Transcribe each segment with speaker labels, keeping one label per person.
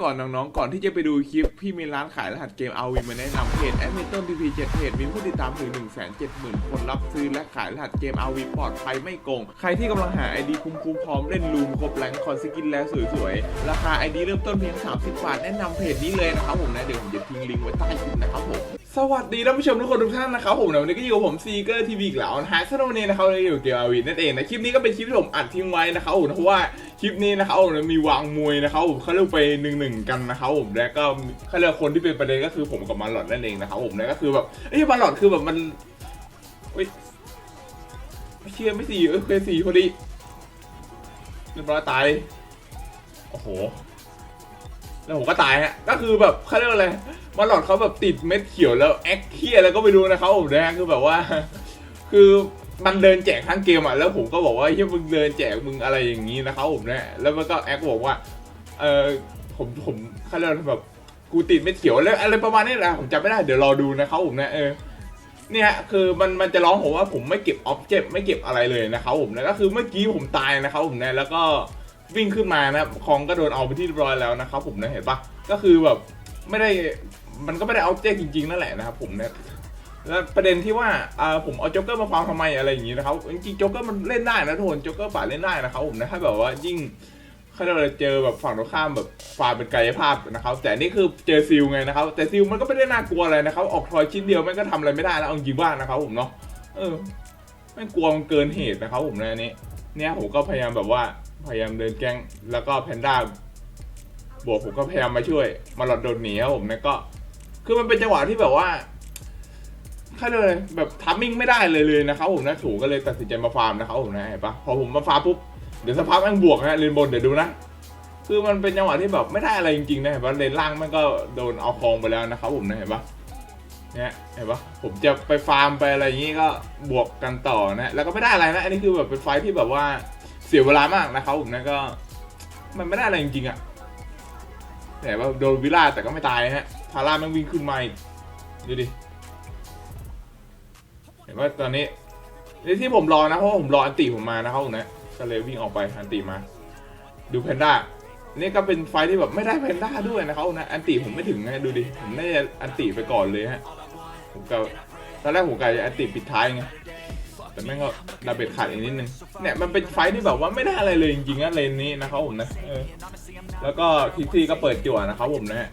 Speaker 1: ก่อนน้องๆ ก่อนที่จะไปดูคลิป พี่มีร้านขายรหัสเกม RV มาแนะนำเพจแอดมินต้นพีพีเจ็ดเพจมีผู้ติดตามถึง1 7 0 0 0 0 คนรับซื้อและขายรหัสเกม RV ปลอดภัยไม่โกง ใครที่กำลังหา ID คุ้มๆพร้อมเล่นลูมครบแรงคอนสกินแล้วสวยๆ ราคา ID เริ่มต้นเพียง 30 บาท แนะนำเพจนี้เลยนะครับผมนะเดี๋ยวผมจะทิ้งลิงก์ไว้ใต้คลิปนะครับผมสวัสดีท่านผู้ชมทุกคนทุกท่านนะครับผมนะวันนี้ก็อยู่กับผมซีเกอร์ทีวีอีกแล้วนะฮะสำหรับวันนี้นะครับเราอยู่กับเกมอาวีนั่นเองนะคลิปนี้ก็เป็นคลิปที่ผมอัดทิ้งไว้นะครับผมเพราะว่า คลิปนี้นะครับผมมีวางมวยนะครับผมเขาเรียกไปหนึ่งหนึ่งกันนะครับผมแล้วก็เขาเรียกคนที่เป็นประเด็นก็คือผมกับมาหลอดนั่นเองนะครับผมนะก็คือแบบเอ้มาหลอดคือแบบมันเฮ้ยไม่เชื่อไม่สี่เออเคยสี่พอดีเรียบร้อยตายโอ้โหแล้วผมก็ตายฮะก็คือแบบเขาเรียกอะไรมาหลอดเขาแบบติดเม็ดเขียวแล้วแอคเคียแล้วก็ไม่รู้นะครับผมนะคือแบบว่า คือ มันเดินแจกทั้งเกมอะแล้วผมก็บอกว่าเฮ้ยมึงเดินแจกมึงอะไรอย่างนี้นะครับผมเนะแล้วมันก็แอคบอกว่าเออผมผมเขาเรียกว่าแบบกูติดเม็ดเขียวแล้วอะไรประมาณนี้แหละผมจำไม่ได้เดี๋ยวรอดูนะครับผมเนะเออเนี่ยคือมันมันจะร้องผมว่าผมไม่เก็บออบเจกต์ไม่เก็บอะไรเลยนะครับผมนะก็คือเมื่อกี้ผมตายนะครับผมนะแล้วก็วิ่งขึ้นมานะครับคองก็โดนเอาไปที่เรียบร้อยแล้วนะครับผมนะเห็นปะก็คือแบบไม่ได้มันก็ไม่ได้เอาเจ๊กจริงๆนั่นแหละนะครับผมเนี่ย แล้วประเด็นที่ว่าอ่าผมเอาโจ๊กเกอร์มาฟาร์มทำไมอะไรอย่างนี้นะครับจริงๆโจ๊กเกอร์มันเล่นได้นะทุกคนโจ๊กเกอร์ป่าเล่นได้นะครับผมนะถ้าแบบว่ายิ่งเขาเราเจอแบบฝั่งตรงข้ามแบบฟาร์มเป็นกายภาพนะครับ แต่นี่คือเจอซิลไงนะครับ แต่ซิลมันก็ไม่ได้น่ากลัวอะไรนะครับ ออกทอยชิ้นเดียวมันก็ทำอะไรไม่ได้แล้วเอาจริงบ้างนะครับผมเนาะเออไม่กลัวมันเกินเหตุนะครับ ผมในอันนี้เนี่ยผมก็พยายามแบบว่าพยายามเดินแกล้งแล้วก็แพนด้าบวกผมก็พยายามมาช่วยมาหลอดโดนหนีครับผมเนี่ยก็ คือมันเป็นจังหวะที่แบบว่า แค่เลยแบบทัมมิ่งไม่ได้เลยเลยนะครับผมนะถูก็เลยตัดสินใจมาฟาร์มนะครับผมนะเห็นปะพอผมมาฟาร์มปุ๊บเดี๋ยวสภาพแม่งบวกนะเลนบนเดี๋ยวดูนะคือมันเป็นจังหวะที่แบบไม่ได้อะไรจริงๆนะเห็นปะเลนล่างมันก็โดนเอาคลองไปแล้วนะครับผมนะเห็นปะเนี่ยเห็นปะผมจะไปฟาร์มไปอะไรอย่างงี้ก็บวกกันต่อนะแล้วก็ไม่ได้อะไรนะอันนี้คือแบบเป็นไฟที่แบบว่าเสียเวลามากนะครับผมนะก็มันไม่ได้อะไรจริงๆอะแต่ว่าโดนวิลล่าแต่ก็ไม่ตายฮะทาร่ามันวิ่งขึ้นมาอีกดูดิ ว่าตอนนี้นี่ที่ผมรอนะเพราะว่าผมรออันติผมมานะครับผมนะก็เลยวิ่งออกไปอันติมา ดูแพนด้านี่ก็เป็นไฟที่แบบไม่ได้แพนด้าด้วยนะครับนะอันติผมไม่ถึงนะดูดิผมน่าจะอันติไปก่อนเลยฮะผมก็ตอนแรกผมกะจะอันติปิดท้ายไงแต่แม่งก็ดาเบดขาดอีกนิดนึงเนี่ยมันเป็นไฟที่แบบว่าไม่ได้อะไรเลยจริงๆนะเลนนี้นะครับผมนะแล้วก็คิกซี่ก็เปิดจั่วนะครับผมนะฮะ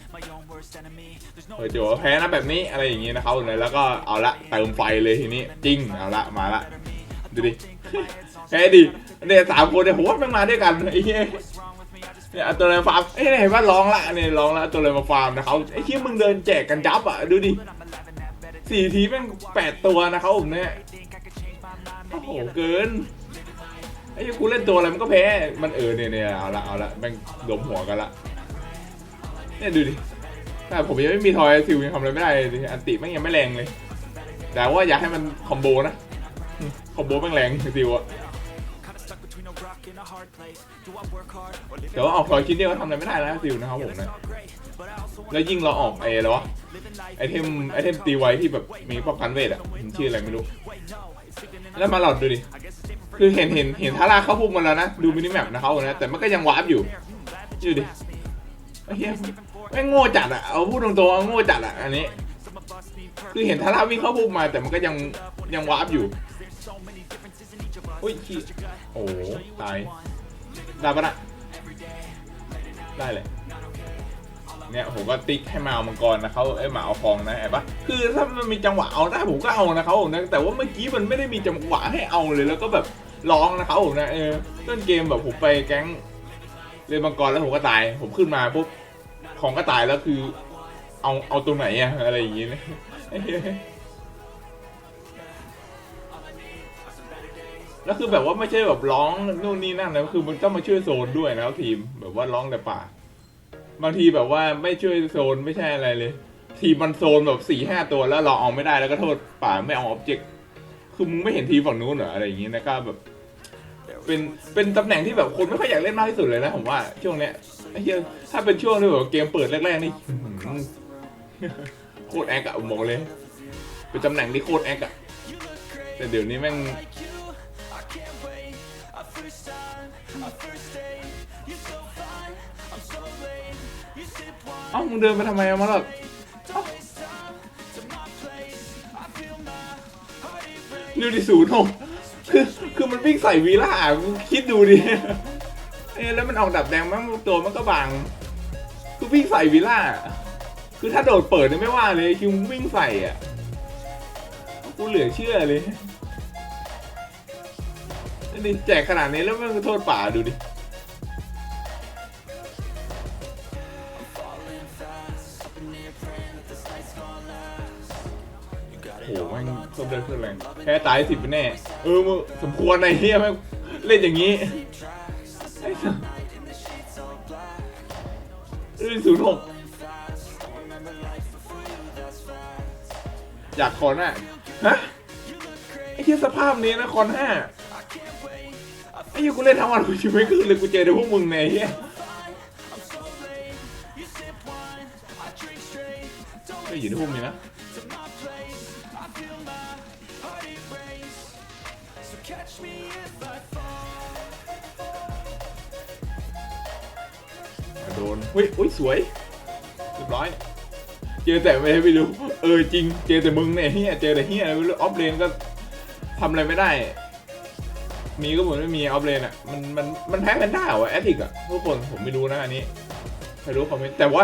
Speaker 1: เปิดจั่วแพ้นะแบบนี้อะไรอย่างงี้นะครับผมนะแล้วก็เอาละเติมไฟเลยทีนี้จริงเอาละมาละดูดิแพ้ดิเนี่ยสามคนเนี่ยผมว่าแม่งมาด้วยกันไอ้เหี้ยเนี่ยตัวเลยมฟาร์มเอ้ยเห็นว่าร้องละเนี่ยร้องละตัวเลยมาฟาร์มนะครับไอ้เหี้ยมึงเดินแจกกันยับอะดูดิสี่ทีแม่งแปดตัวนะครับผมเนี่ยโอ้โหเกินไอ้ยังกูเล่นตัวอะไรมันก็แพ้ มันเออเนี่ยเนี่ยเอาละเอาละแม่งหลวมหัวกันละเนี่ยดูดิ แต่ผมยังไม่มีทอยซิลยังทำอะไรไม่ได้เลยอันติแม่งยังไม่แรงเลย แต่ว่าอยากให้มันคอมโบนะคอมโบแม่งแรงซิลอะแต่ว่าออกทอยชิ้นเดียวก็ทำอะไรไม่ได้แล้วซิลนะครับผมนะแล้วยิ่งเราออกไอ้อะไรวะไอเทมไอเทมตีไว้ที่แบบมีป้องกันเวทอะชื่ออะไรไม่รู้ แล้วมาหลอดดูดิคือเห็นเห็นเห็นทาร่าเข้าพุ่งมาแล้วนะดูมินิแมปนะเขานะแต่มันก็ยังวาร์ปอยู่ดูดิ เหี้ยแม่งโง่จัดอะเอาพูดตรงๆเอาโง่จัดอะอันนี้ คือเห็นทาร่าวิ่งเข้าพุ่งมาแต่มันก็ยังยังวาร์ปอยู่อุ้ยขี้โอ้โหตายได้ปะนะได้เลยเนี่ยผมก็ติ๊กให้มาเอามังกรนะเขาไอ้ยหมาเอาฟองนะเห็นปะคือถ้ามันมีจังหวะเอาได้ผมก็เอานะเขานะแต่ว่าเมื่อกี้มันไม่ได้มีจังหวะให้เอาเลยแล้วก็แบบร้องนะเขานะเออต้นเกมแบบผมไปแก๊งเล่นมังกรแล้วผมก็ตาย ผมขึ้นมาปุ๊บ ของก็ตายแล้วคือ เอาเอาตรงไหนอะอะไรอย่างงี้นะแล้วคือแบบว่าไม่ใช่แบบร้องนู่นนี่นั่นนะคือมันต้องมาช่วยโซนด้วยนะครับทีมแบบว่าร้องแต่ป่า บางทีแบบว่าไม่ช่วยโซนไม่ใช่อะไรเลย ทีมมันโซนแบบสี่ห้าตัวแล้วเราเอาไม่ได้แล้วก็โทษป่าไม่เอาออบเจกต์คือมึงไม่เห็นทีมฝั่งนู้นเหรออะไรอย่างงี้นะก็แบบ เป็นเป็นตำแหน่งที่แบบคนไม่ค่อยอยากเล่นมากที่สุดเลยนะผมว่าช่วงเนี้ยไอ้เหี้ยถ้าเป็นช่วงที่แบบเกมเปิดแรกๆนี่โคตรแอคอะผมบอกเลย เป็นตำแหน่งที่โคตรแอคอะแต่เดี๋ยวนี้แม่งเอ้ามึงเดินไปทำไมอะมาหรอกอ้าดูดิศูนย์หก คือคือมันวิ่งใส่วีล่ามึงคิดดูดิเอแล้วมันออกดับแดงมั้งตัวมันก็บางคือวิ่งใส่วีล่าคือถ้าโดดเปิดเนี่ยไม่ว่าเลยคือมึงวิ่งใส่อะกูเหลือเชื่อเลยนี่แจกขนาดนี้แล้วมันโทษป่าดูดิ แม่งเพิ่มเลือดเพิ่มแรงแพ้ตายสิบแน่ เออมึงสมควรไอ้เหี้ยแม่งเล่นอย่างนี้ไอ้สัสเล่นศูนย์หกอยากคอนห้าฮะ ไอ้เหี้ยสภาพนี้นะคอนห้าไอ้เหี้ยกูเล่นทั้งวันกูชิไม่ขึ้นเลยกูเจอแต่พวกมึงในเหี้ยก็อยู่ในพวกนี้นะ โดนเฮ้ยอุ้ยสวยเรียบร้อย เจอแต่ไม่ไม่รู้ เออจริง เจอแต่มึงเนี่ยเฮียเจอแต่เฮียไม่รู้ออฟเลนก็ทำอะไรไม่ได้ มีก็เหมือนไม่มีออฟเลนอะ มันมันมันแพ้แพนด้าเหรอแอติกอะทุกคนผมไม่รู้นะอันนี้ใครรู้คอมเมนต์แต่ว่า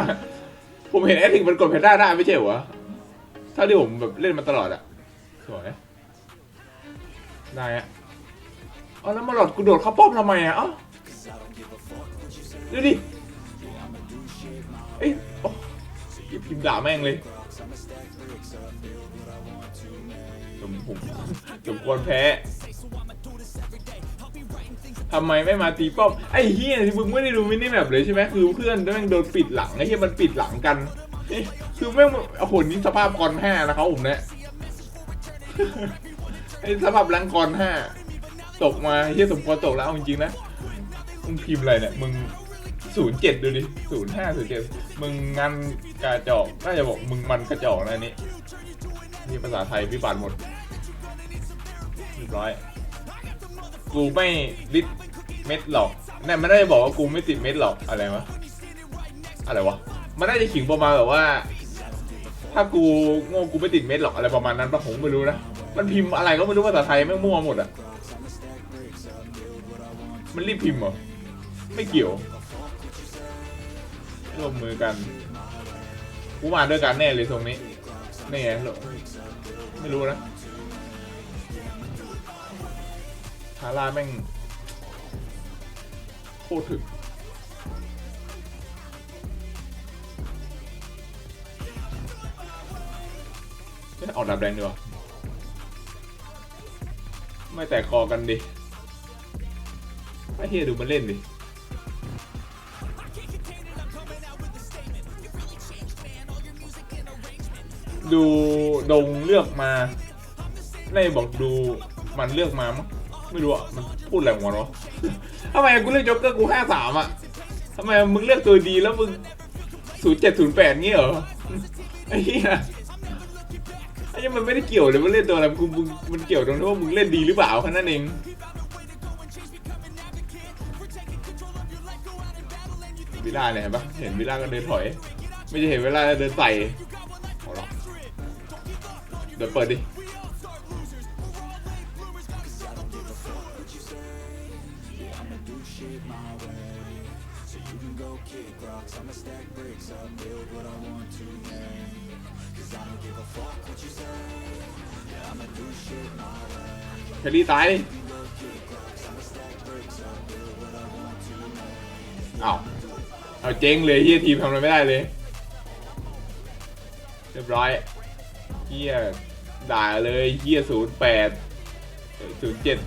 Speaker 1: ผมเห็นแอติกมันกดแพนด้าได้ไม่ใช่เหรอเท่าที่ผมแบบเล่นมาตลอดอะสวยได้อะเอแล้วมาหลอดกูโดดเข้าป้อมทำไมอะเอ้าดูดิ เอ้ยโอ้ยพิมพ์ด่าแม่งเลยสมผมสมควรแพ้ทำไมไม่มาตีป้อมไอ้เฮียที่มึงไม่ได้ดูมินิแมปเลยใช่ไหมคือเพื่อนแม่งโดนปิดหลังไอ้เฮียมันปิดหลังกันคือแม่งโอ้โหนี่สภาพกรห้านะครับผมเนี่ยไอ้สภาพแรงกรห้าตกมาเฮียสมควรตกแล้วจริงๆนะมึงพิมพ์อะไรเนี่ยมึง ศูนย์เจ็ดดูดิศูนย์ห้าศูนย์เจ็ดมึงงานกระจอกน่าจะบอกมึงมันกระจอกนะนี่นี่ภาษาไทยพิบัติหมดเรียบร้อย กูไม่ลิดเม็ดหรอกนั่นมันน่าจะบอกว่ากูไม่ติดเม็ดหรอกอะไรวะอะไรวะมันน่าจะขิงประมาณแบบว่า ถ้ากูโง่กูไม่ติดเม็ดหรอกอะไรประมาณนั้นปะผมไม่รู้นะมันพิมพ์อะไรก็ไม่รู้ภาษาไทยแม่มั่วหมดอะมันรีบพิมพ์เหรอไม่เกี่ยว ร่วมมือกัน กูมาด้วยกันแน่เลยตรงนี้ นี่ไงหรอไม่รู้นะทาร่าแม่งโคตรถึกเอ๊ะออกดับแดงดีกว่าไม่แตกคอกันดิไอ้เฮียดูมันเล่นดิ ดูดงเลือกมาไม่บอกดูมันเลือกมามั้งไม่รู้อะมันพูดอะไรของมันวะทำไมกูเลือกจ็อกเกอร์กูห้าสามอะทำไมมึงเลือกตัวดีแล้วมึงศูนย์เจ็ดศูนย์แปดงี้เหรอไอ้เหี้ยไอ้เหี้ยมันไม่ได้เกี่ยวเลยว่าเล่นตัวอะไรกูมึงมันเกี่ยวตรงที่ว่ามึงเล่นดีหรือเปล่าแค่นั้นเองวิลล่าเนี่ยเห็นปะเห็นวิลล่าก็เดินถอย ไม่ใช่เห็นวิลล่าเดินใส่ เดี๋ยวเปิดดิแคลรี่ตายดิอ้าวเอาเจ๊งเลยเฮียทีมทำอะไรไม่ได้เลย เรียบร้อยเฮีย ด่าเลยเฮียศูนย์แปดศูนย์เจ็ด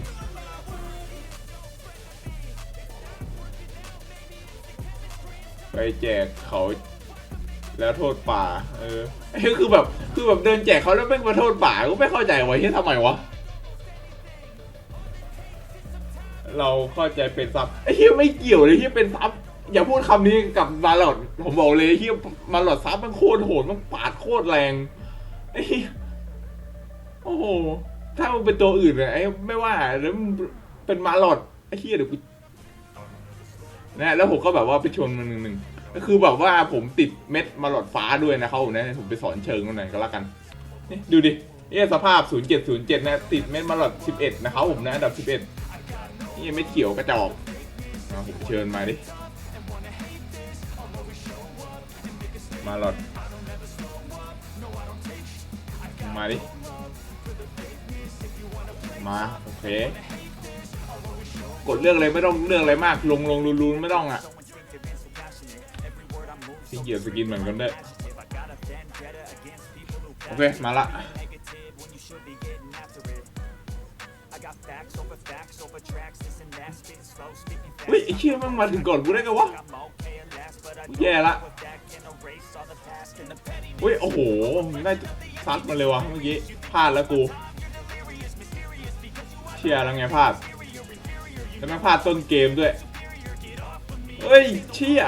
Speaker 1: ไปแจกเขาแล้วโทษป่า เออไอ้คือแบบ คือแบบเดินแจกเขาแล้วแม่มาโทษป่าก็ไม่เข้าใจวะเฮียทำไมวะ เราเข้าใจเป็นซับไอ้เฮียไม่เกี่ยวเลยเฮียเป็นซับอย่าพูดคำนี้กับมาหลอด ผมบอกเลยเฮียมาหลอดซับมันโคตรโหดมันปาดโคตรแรงไอ้เหี้ย โอ้โห ถ้ามันเป็นตัวอื่นอะไอ้ไม่ว่าแล้วมันเป็นมาหลอดไอ้เฮียเดี๋ยวกูนะแล้วผมก็แบบว่าไปชนมันหนึ่งหนึ่งก็คือแบบว่าผมติดเม็ดมาหลอดฟ้าด้วยนะครับผมนะผมไปสอนเชิงมันหน่อยก็แล้วกันนี่ดูดิเนี่ยสภาพ 0707 นะ ติดเม็ดมาหลอด 11 นะครับผมนะอันดับ 11 นี่ไม่เขียวกระจอกมาผมเชิญมาดิ มาหลอด มาดิ มาโอเค กดเรื่องอะไรไม่ต้องเรื่องอะไรมาก ลงลงรูนๆไม่ต้องอะที่เกียจสกินเหมือนกันด้โอเค มาละเฮ้ยไอ้เชี่ยมันมาถึงก่อนกูได้ไงวะแย่ละเฮ้ย โอ้โห ได้ซัดมาเลยวะเมื่อกี้ พลาดแล้วกู ชี่ยแล้วไงพลาดแล้วแม่งพลาดต้นเกมด้วย เฮ้ยเชี่ย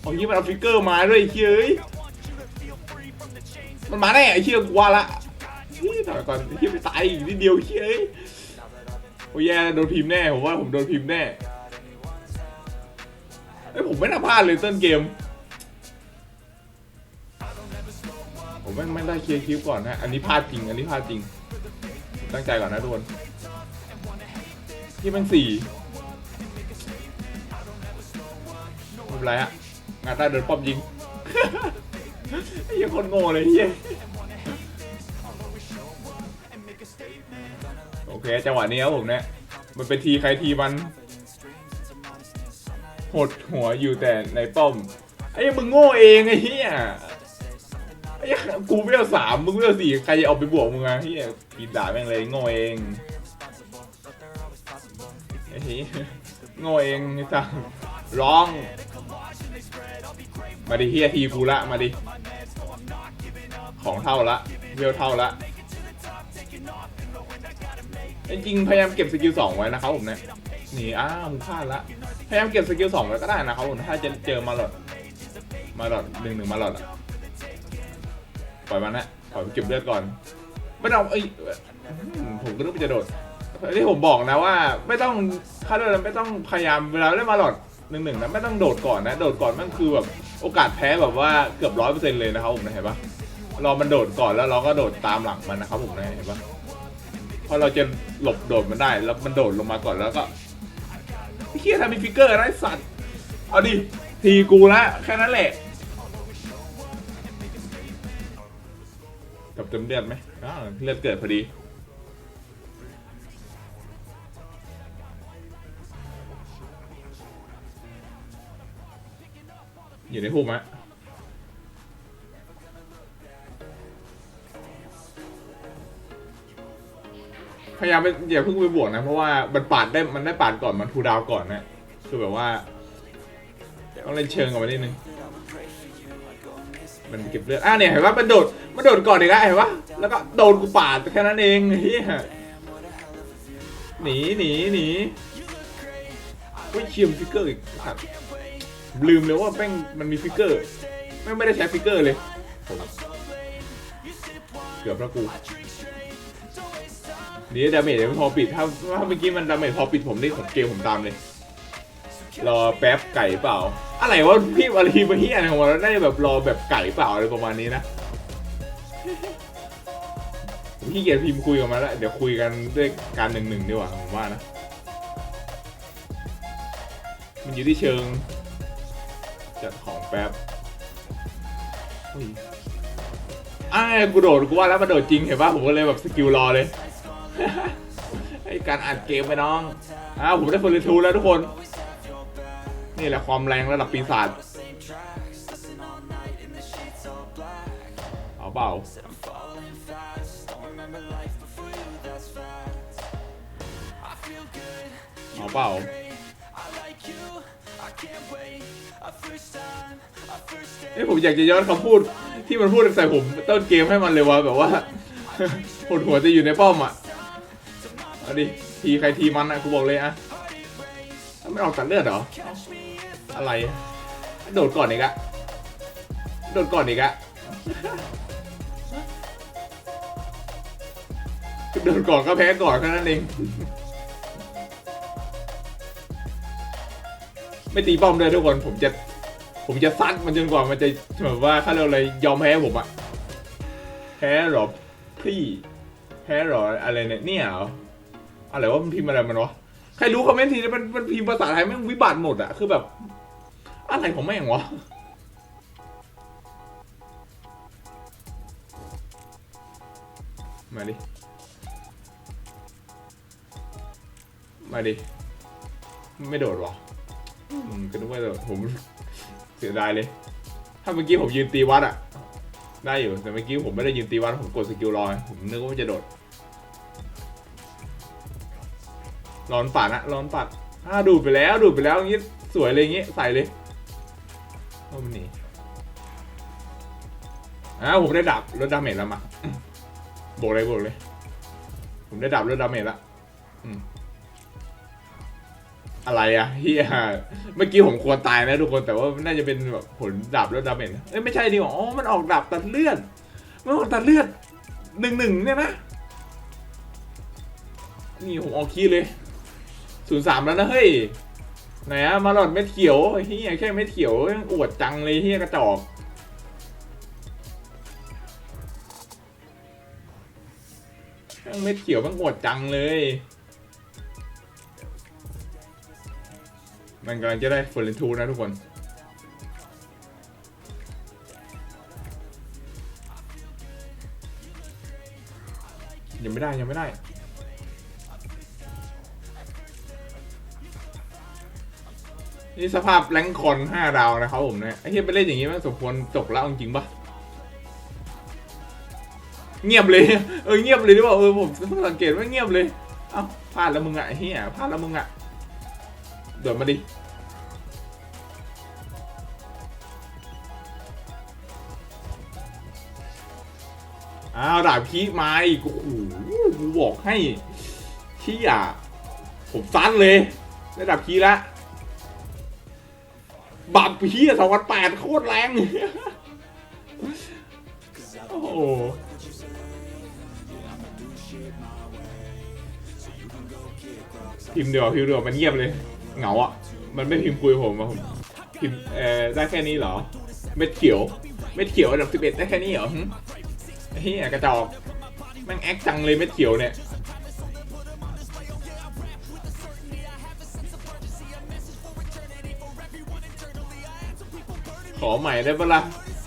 Speaker 1: เอางี้มันเอาฟิกเกอร์มาด้วยเชียยมันมาแน่ไอ้เชี่ยกว่าละเฮ้ยถอยก่อนไอ้เชียไปตายอีกนิดเดียวเชียยโอ้ยแย่โดนพิมพ์แน่ผมว่าผมโดนพิมพ์แน่เอ้ยผมไม่น่าพลาดเลยต้นเกม ผมไม่ไม่ได้เคลียร์คิวก่อนนะ อันนี้พลาดจริง อันนี้พลาดจริง ตั้งใจก่อนนะทุกคนที่มันสี่ไม่เป็นไรฮะงานใต้เดินป้อมยิงไอ้ยังคนโง่เลยเฮียโอเคจังหวะนี้ครับผมเนี่ยมันเป็นทีใครทีมันหดหัวอยู่แต่ในป้อมไอ้เหี้ยมึงโง่เองไอ้เหี้ยไอ้เหี้ย กูเวลสามมึงเวลสี่ใครจะเอาไปบวกมึงอะเหี้ยกินด่าแม่งเลยโง่เองไอ้เหี้ยโง่เองไอ้สัสร้อง มาดิเฮียทีกูละมาดิ ของเท่าละเวลเท่าละจริงพยายามเก็บสกิลสองไว้นะครับผมเนี่ยนี่อ้าวมึงพลาดละพยายามเก็บสกิลสองไว้ก็ได้นะครับผมถ้าจะเจอมาหลอดมาหลอดหนึ่งหนึ่งมาหลอดอะ ล่อยมันนะปล่อยมันเก็บเลือดก่อน ไม่ต้องเอ้ยอืมผมก็นึกว่าจะโดดที่ผมบอกนะว่า ไม่ต้องค่าเลือดไม่ต้องพยายามเวลาเล่นมาหลอดหนึ่งหนึ่งนะไม่ต้องโดดก่อนนะโดดก่อนมันคือแบบโอกาสแพ้แบบว่าเกือบร้อยเปอร์เซ็นต์เลยนะครับผมนะเห็นปะรอมันโดดก่อนแล้วเราก็โดดตามหลังมันนะครับผมนะเห็นปะพราะเราจะหลบโดดมันได้ แล้วมันโดดลงมาก่อนแล้วก็ไอ้เฮียทำเป็นฟิกเกอร์อะไรสัตว์เอาดิทีกูละแค่นั้นแหละ กับเต็มเลือดไหมอ้าวเลือดเกิดพอดี อยู่ในหุบฮะพยายามไปอย่าเพิ่งไปบวกนะ เพราะว่ามันปาดได้มันได้ปาดก่อนมันทูดาวก่อนนะคือแบบว่าต้องเล่นเชิงออกมานิดนึงมันเก็บเลือด อะเนี่ยเห็นว่ามันโดด มันโดดก่อนอีกแล้วเห็นปะแล้วก็โดนกูปาดแค่นั้นเองเฮียหนีหนีหนีไม่เชียมฟิกเกอร์อีกลืมเลยว่าแม่งมันมีฟิกเกอร์แม่งไม่ได้ใช้ฟิกเกอร์เลยเกือบแล้วกูนี่ดาเมจยังไม่พอปิดถ้าถ้าเมื่อกี้มันดาเมจพอปิดผมนี่ของเกมผมตามเลย รอแป๊บไก่เปล่า อะไรวะพี่วารีมาเฮียอะไรของมันได้แบบรอแบบไก่เปล่าอะไรประมาณนี้นะ ผมขี้เกียจพิมพ์คุยกับมันแล้วเดี๋ยวคุยกันด้วยการหนึ่งหนึ่งดีกว่าผมว่านะ มันอยู่ที่เชิง จัดของแป๊บอุ้ยอ้าวกูโดดกูว่าแล้วมันโดดจริงเห็นป่ะผมก็เลยแบบสกิลรอเลยไอการอัดเกมไปน้องอ้าวผมได้เฟอร์เรทูแล้วทุกคน นี่แหละความแรงระดับปีศาจ เอาเปล่าเอาเปล่าเอ้ผมอยากจะย้อนคำพูดที่มันพูดใส่ผมต้นเกมให้มันเลยว่าแบบว่าปวดหัวจะอยู่ในป้อมอะเอาดิทีใครทีมันอะกูบอกเลยอะไม่ออกตัดเลือดเหรอเอ้าอะไร โดดก่อนอีกอะโดดก่อนอีกอะ โดดก่อนก็แพ้ก่อนแค่นั้นเอง ไม่ตีป้อมเลยทุกคน ผมจะ ผมจะซัดมันจนกว่ามันจะแบบว่าถ้าเราเลยยอมแพ้ผมอะแพ้หรอพี่แพ้หรออะไรเนี่ยเนี่ยเหรออะไรว่ามันพิมพ์อะไรมันวะใครรู้คอมเมนต์ทีมันมันพิมพ์ภาษาไทยแม่งวิบัติหมดอะคือแบบ อะไรของแม่งวะมาดิ มาดิ ไม่โดดหรออืมก็นึกว่าโดดผม เสียดายเลย ถ้าเมื่อกี้ผมยืนตีวัดอะได้อยู่ แต่เมื่อกี้ผมไม่ได้ยืนตีวัด ผมกดสกิลรอย ผมนึกว่ามันจะโดด ร้อนปัดนะร้อนปัดอ่าดูดไปแล้ว ดูดไปแล้วอย่างงี้ สวยเลยอย่างงี้ ใส่เลยเอามันหนีอ้าผมได้ดับลดดาเมจแล้วมา บวกเลยบวกเลย ผมได้ดับลดดาเมจแล้วอืม อะไรอะเฮียเมื่อกี้ผมควรตายนะทุกคนแต่ว่าน่าจะเป็นแบบผลดับลดดาเมจนเอ้ยไม่ใช่ดิอ๋อมันออกดับตัดเลือดมันออกตัดเลือดหนึ่งหนึ่งเนี่ยนะ นี่ผมออกคีเลยศูนย์สามแล้วนะเฮ้ยไหนอะมาหลอดเม็ดเขียวเฮียแค่เม็ดเขียวยังอวดจังเลยเฮียกระจอกแม่งเม็ดเขียวมันอวดจังเลย มันกำลังจะได้เฟอร์เรนทูนะทุกคนยังไม่ได้ยังไม่ได้ นี่สภาพแรงคอนห้าดาวนะครับผมเนี่ยไอ้เฮียไปเล่นอย่างงี้มันสมควรจบแล้วจริงปะเงียบเลย เออเงียบเลยดีกว่าเออผมเพิ่งสังเกตว่าเงียบเลย เอ้าพลาดแล้วมึงอะเฮียพลาดแล้วมึงอะ เดี๋ยวมาดิอ้าวดาบพีมาอีกโอ้โหกูบอกให้ที่อะผมซันเลยได้ดาบพีละบับพีสองพันแปดโคตรแรง โอ้โหพิมเดียวพิมเดียวมันเงียบเลย เหงาอะ มันไม่พิมพ์คุยผมอะผมพิมพ์เออได้แค่นี้เหรอ เม็ดเขียว เม็ดเขียวอันดับสิบเอ็ดได้แค่นี้เหรอหึเฮียกระจอกแม่งแอคจังเลยเม็ดเขียวเนี่ยขอใหม่ได้ปะล่ะ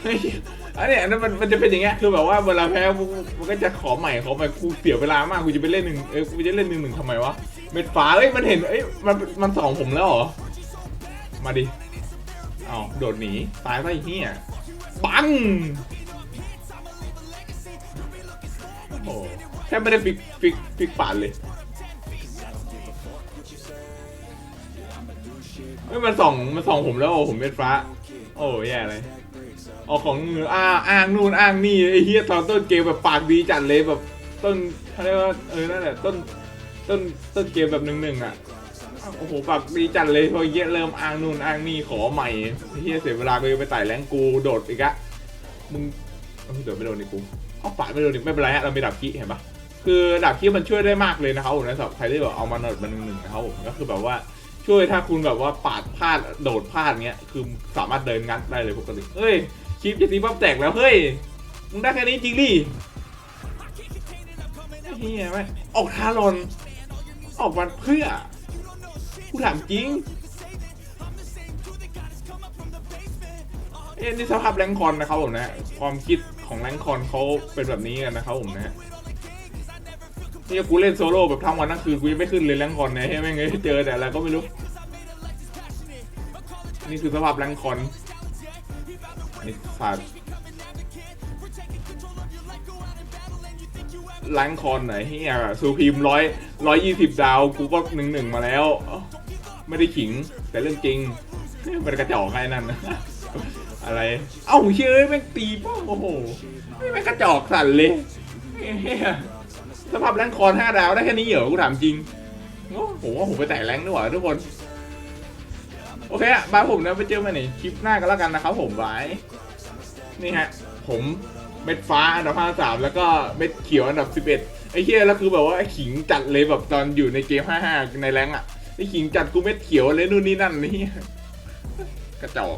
Speaker 1: เฮ้ยอันเนี้ยอันนั้นมันมันจะเป็นอย่างเงี้ยคือแบบว่าเวลาแพ้มันก็จะขอใหม่ขอใหม่กูเสียเวลามากกูจะไปเล่นหนึ่งเออกูจะเล่นหนึ่งหนึ่งทำไมวะ เม็ดฟ้าเอ้ยมันเห็นเอ้ยมันมันสองผมแล้วเหรอ มาดิอ้าโดดหนีตายไปเฮียปังโอ้โหแค่ไม่ได้ฟิกฟิกฟิกปานเลยเฮ้ยมันส่องมันส่องผมแล้วโอ้ผมเป็นฟ้า โอ้แย่เลยเอาของมืออ้าอ้างนู่นอ้างนี่ไอ้เฮียตอนต้นเกมแบบปากดีจัดเลยแบบต้นเขาเรียกว่าเออนั่นแหละต้น ต้นต้นเกมแบบหนึ่งหนึ่งอะโอ้โหปากดีจัดเลยพอเฮียเริ่มอ้างนู่นอ้างนี่ขอใหม่เฮียเสียเวลากูไปไต่แรงกูโดดอีกอะมึงเอ้ยโดดไม่โดนนี่กูเอาปาดไม่โดนดิไม่เป็นไรฮะเรามีดาบคีเห็นปะคือดาบคีมันช่วยได้มากเลยนะครับผมนะสำหรับใครที่แบบเอามาโดดมันหนึ่งๆนะครับผมก็คือแบบว่าช่วยถ้าคุณแบบว่าปาดพลาดโดดพลาดเงี้ยคือสามารถเดินงัดได้เลยปกติเฮ้ยคลิปจะตีปั๊บแตกแล้วเฮ้ยมึงได้แค่นี้จริงดิเฮียไหมออกทารอน ออกมาเพื่อกูถามจริง เอ็นนี่สภาพแรงคอนนะครับผมนะ ความคิดของแรงคอนเขาเป็นแบบนี้กันนะครับผมนะนี่กูเล่นโซโล่แบบทั้งวันทั้งคืนกูยังไม่ขึ้นเลยแรงคอนเนี่ยให้แม่งเอ้ยเจอแต่อะไรก็ไม่รู้ นี่คือสภาพแรงคอนนี่สาด แรงคอนไหนเฮียซูพีมร้อยร้อยยี่สิบดาวกูก็หนึ่งหนึ่งมาแล้ว ไม่ได้ขิงแต่เรื่องจริงมันกระจอกไงนั่นอะไร เอ้าเชื่อแม่งตีป้องโอ้โหนี่แม่งกระจอกสั่นเลยเฮียสภาพแรงคอนห้าดาวได้แค่นี้เหรอกูถามจริงโอ้ผมว่าผมไปแตะแรงด้วยว่ะทุกคน โอเคอะบายผมนะไปเจอกันในคลิปหน้ากันแล้วกันนะครับผมบายนี่ฮะ ผม เม็ดฟ้าอันดับห้าสามแล้วก็เม็ดเขียวอันดับสิบเอ็ดไอ้เหี้ยแล้วคือแบบว่าไอ้ขิงจัดเลยแบบตอนอยู่ในเกมห้าห้าในแรงอะไอ้ขิงจัดกูเม็ดเขียวเลยนู่นนี่นั่นนี่กระจอก